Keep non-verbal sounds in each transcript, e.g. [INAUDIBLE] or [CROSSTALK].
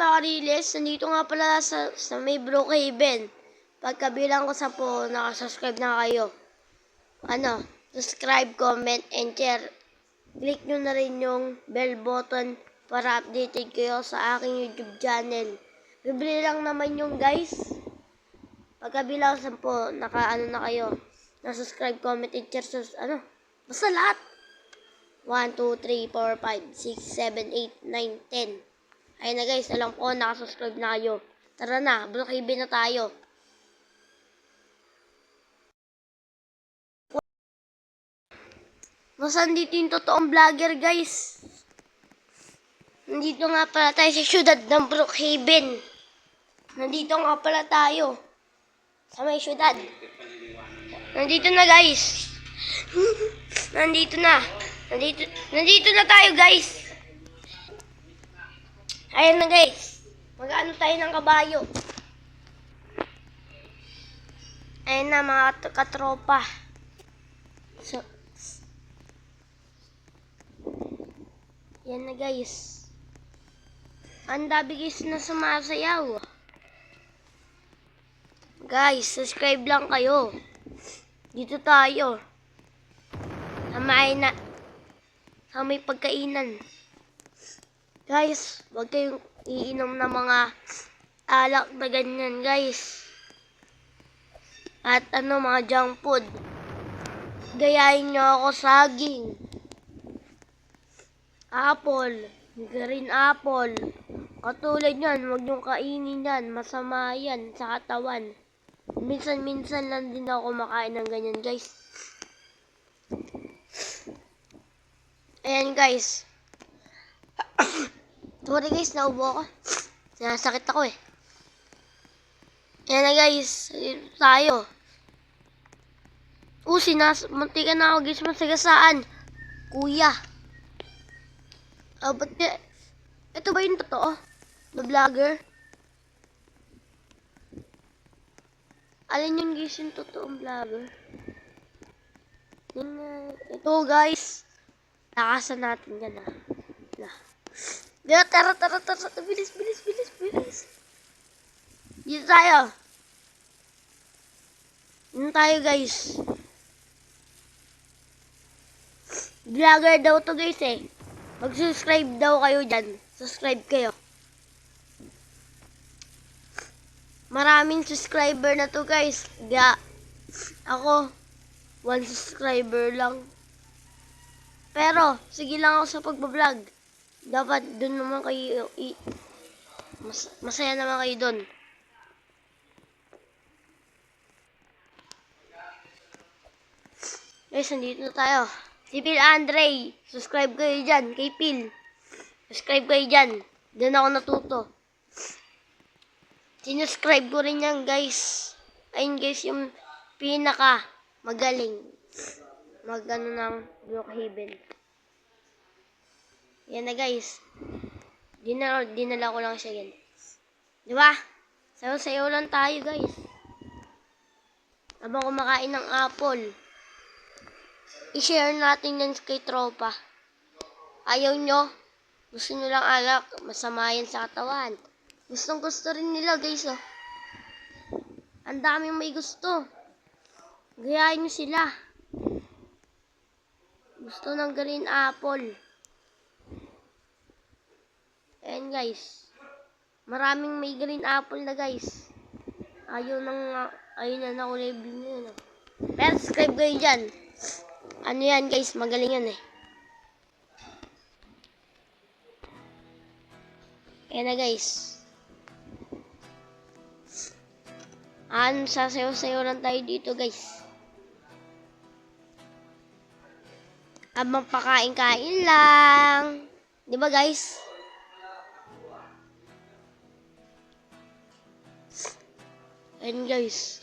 mga kariles, nandito nga pala sa, sa may Brookhaven. Pagkabilang ko sa po, nakasubscribe na kayo. Ano, subscribe, comment, and share. Click nyo na rin yung bell button para updated kayo sa aking YouTube channel. Bibili lang naman yung guys. Pagkabilang sa po, naka ano na kayo. Na-subscribe, comment, and share. Sus, ano, basta lahat. 1, 2, 3, 4, 5, 6, 7, 8, 9, 10. Ayun na guys, alam ko, nakasubscribe na kayo. Tara na, Brookhaven na tayo. Nasaan dito yung totoong vlogger guys? Nandito nga pala tayo sa syudad ng Brookhaven. Nandito nga pala tayo. Sa may syudad. Nandito na guys. [LAUGHS] nandito na. Nandito, nandito na tayo guys. Ayan na guys. Mag-ano tayo ng kabayo. Ayan na mga kat- katropa. So, yan na guys. Ang dami guys na sumasayaw. Guys, subscribe lang kayo. Dito tayo. Sa may na sa may pagkainan. Guys, huwag kayong iinom ng mga alak na ganyan, guys. At ano, mga junk food. Gayahin nyo ako saging. Apple. Green apple. Katulad yan, huwag nyo kainin yan. Masama yan sa katawan. Minsan-minsan lang din ako kumakain ng ganyan, guys. Ayan, guys. [COUGHS] Sorry guys, naubo ako. Sinasakit ako eh. Ayan na guys, tayo. Uh, sinas, muntika na ako guys, masagasaan. Kuya. Ah, ba't ka, ito ba yung totoo? The vlogger? Alin yung guys yung totoong vlogger? Yun nga. Ito guys. Takasan natin yan ah. Na. Dito, tara, tara, tara. Bilis, bilis, bilis, bilis. Dito tayo. Dito tayo, guys. Vlogger daw to, guys, eh. Mag-subscribe daw kayo dyan. Subscribe kayo. Maraming subscriber na to, guys. Kaya, ako, one subscriber lang. Pero, sige lang ako sa pagbablog. Dapat doon naman kayo, i, mas, masaya naman kayo doon. Guys, nandito na tayo. Si Phil Andre, subscribe kayo dyan, kay Phil. Subscribe kayo dyan. Doon ako natuto. Sinuscribe ko rin yan, guys. Ayun, guys, yung pinaka magaling mag ano ng Brookhaven. Yan na guys. Dinala, dinala ko lang siya yan. Di ba? Sayo-sayo lang tayo guys. Habang kumakain ng apple. I-share natin yan kay tropa. Ayaw nyo? Gusto nyo lang alak? Masama yan sa katawan. Gustong gusto rin nila guys oh. Ang daming may gusto. Gayahin nyo sila. Gusto ng green apple. Ayan guys. Maraming may green apple na guys. Ayaw nang, ayaw na na kulay blue yun. oh. Pero subscribe kayo dyan. Ano yan guys, magaling yan eh. Ayan na guys. Ano, sasayaw-sayaw lang tayo dito guys. Habang pakain-kain lang. Di ba guys? Ayan guys.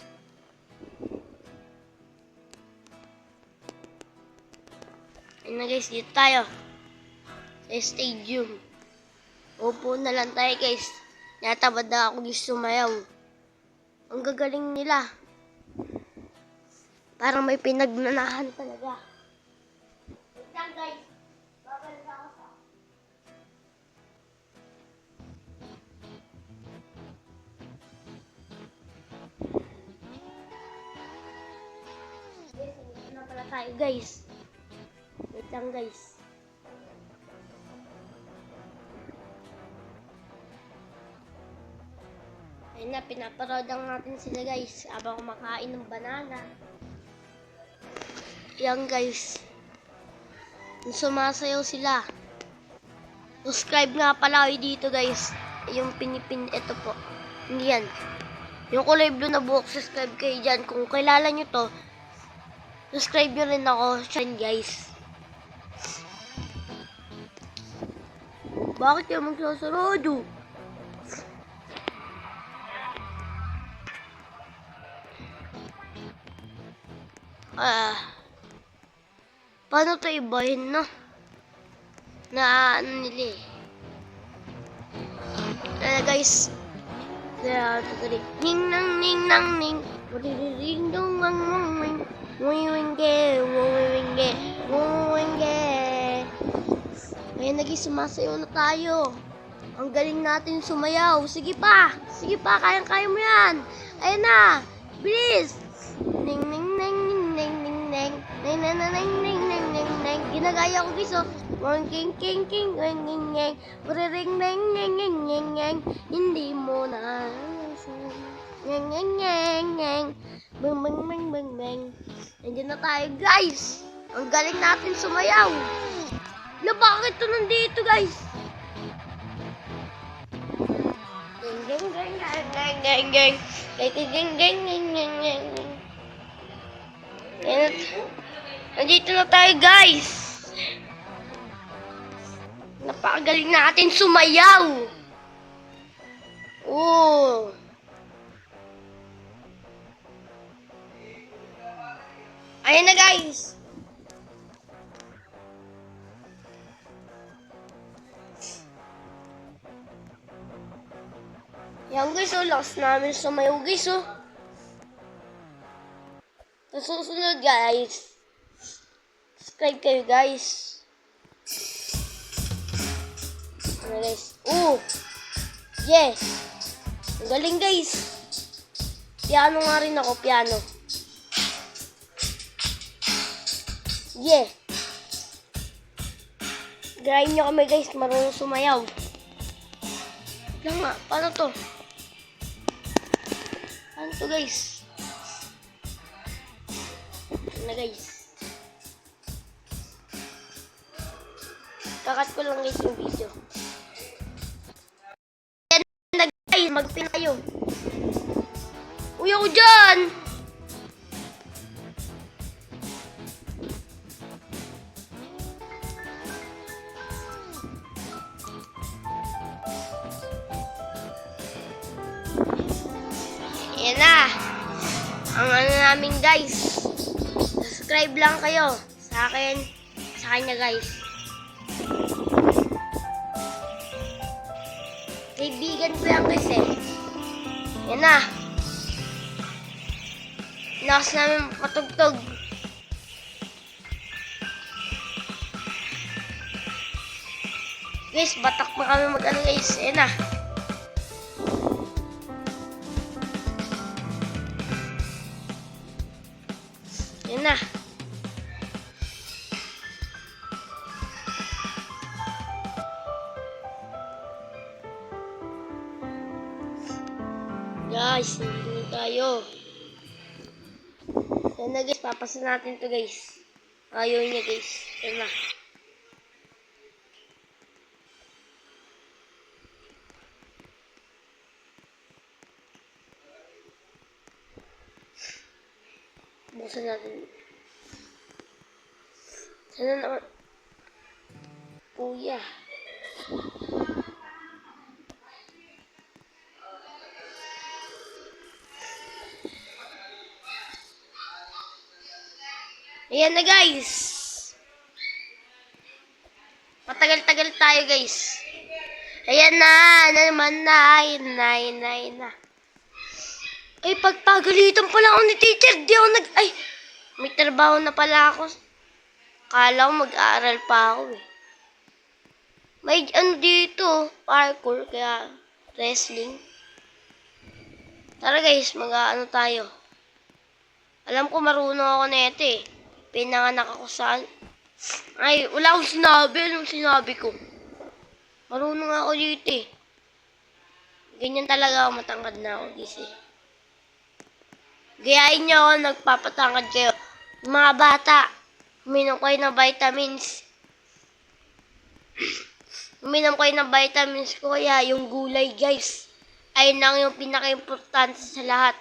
Ayan na guys, dito tayo. Sa stadium. Upo na lang tayo guys. Natabad na ako gusto sumayaw. Ang gagaling nila. Parang may pinagnanahan talaga. Tayo guys. Wait lang guys. Ayun na, pinaparod natin sila guys habang kumakain ng banana. Yan guys. Sumasayaw sila. Subscribe nga pala kayo dito guys. Yung pinipin, ito po. Hindi yan. Yung kulay blue na buhok, subscribe kayo dyan. Kung kilala nyo to, subscribe nyo rin ako. Siyan guys. Bakit kayo magsasarado? Ah. Paano to ibahin no? Na ano nila eh. Kaya guys. Ito tali. Ning nang ning nang ning. Ring dong wang wang wing. Wing wing ge. Wing wing ge. Wing wing ge. Ngayon naging sumasayaw na tayo. Ang galing natin sumayaw. Sige pa. Sige pa. Kayang-kaya mo yan. Ayan na. Bilis. Ning ning ning ning ning ning ning ning ning ning ning ning ning ning ginagaya ko guys oh Wang king king king wang ning ning ring ning ning ning ning ning hindi mo na Ngeng ngeng ngeng ngeng Bang bang bang bang bang Nandiyan na tayo guys Ang galing natin sumayaw Na bakit to nandito guys geng geng geng geng geng geng Geng geng geng geng geng geng geng Ayan. Nandito na tayo, guys. Napakagaling natin sumayaw. Oh. Ayan na, guys. Yan, guys, oh. Lakas namin sumayaw, guys, oh. Sa susunod, guys. Subscribe kayo, guys. Ano, guys? Oo! Yes! Ang galing, guys. Piano nga rin ako, piano. Yeah! Grind nyo kami, guys. Marunong sumayaw. Lang nga, paano to? Paano to, guys? na guys. Kakat ko lang guys yung video. Yan na guys, magpin tayo. Uy ako dyan! Yan na. Ang ano namin guys subscribe lang kayo sa akin, sa kanya guys. Kaibigan ko yan guys eh. Yan na. Lakas namin patugtog. Guys, batak pa kami mag-ano guys. Yan na. Na. Guys, hindi tayo. Yan na guys, papasa natin to guys. Ayaw niya guys. Yan na. Buksan natin. Sana naman. Kuya. Ayan na guys. Matagal-tagal tayo guys. Ayan na, na naman na, ayan na, ayan na, ayan na. Ay, pagpagalitan pala ako ni teacher. Di ako nag... Ay, may trabaho na pala ako. Kala ko mag-aaral pa ako eh. May ano dito, parkour, kaya wrestling. Tara guys, mag-ano tayo. Alam ko marunong ako na ito eh. pinanganak ako saan. Ay, wala akong sinabi. Anong sinabi ko? Marunong ako dito eh. Ganyan talaga ako matangkad na ako kasi. Gayahin niyo ako, nagpapatangkad kayo. Mga bata, uminom kayo ng vitamins. uminom kayo ng vitamins ko kaya yung gulay guys. Ayun lang yung pinaka-importante sa lahat.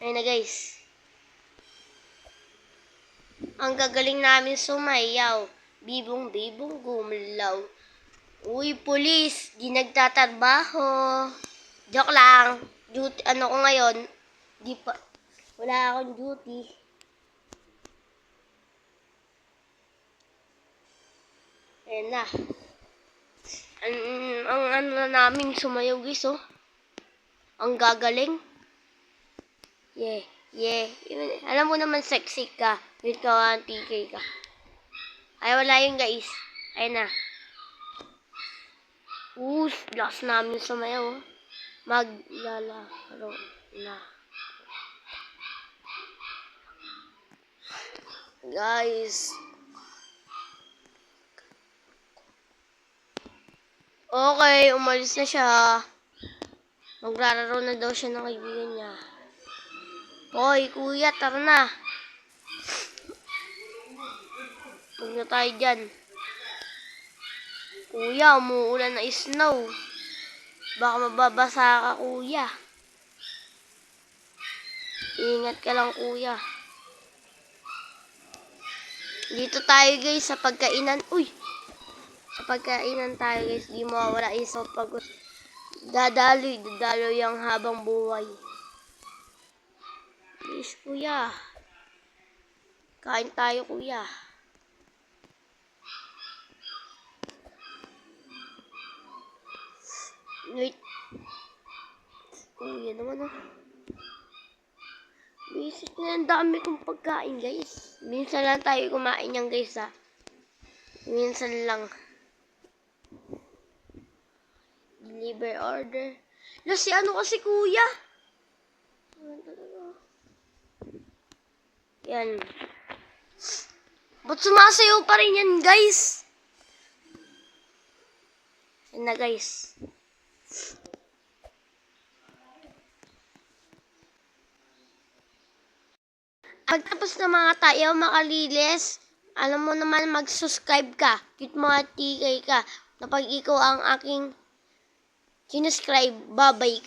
Ayun na guys. Ang gagaling namin sumayaw. Bibong bibong gumalaw. Uy, pulis, di nagtatrabaho. Joke lang. Duty, ano ko ngayon, di pa, wala akong duty. Ayan na. Ang, ang ano na namin sumayaw guys, oh. Ang gagaling. Yeah, yeah. Alam mo naman sexy ka. With ka, TK ka. Ay, wala yun guys. Ayun na. Us, last namin sumayaw. oh. Maglalaro na. Guys. Okay, umalis na siya. Maglalaro na daw siya ng kaibigan niya. Hoy, kuya, tara na. Huwag na tayo dyan. Kuya, umuulan na snow. Baka mababasa ka, kuya. Ingat ka lang, kuya. Dito tayo, guys, sa pagkainan. Uy! Sa pagkainan tayo, guys. Di mawawala isa pag dadaloy, dadaloy ang habang buhay. Please, kuya. Kain tayo, kuya. Wait. Kuya naman, ah. Basic na ang dami kong pagkain, guys. Minsan lang tayo kumain yan, guys, ha. Minsan lang. Deliver order. Lo, si ano kasi, kuya? Yan. Ba't sumasayaw pa rin yan, guys? Yan na, guys. Pagtapos na mga tayo makalilis, alam mo naman mag-subscribe ka. Cute mga tikay ka. Na pag ikaw ang aking sinuscribe, babay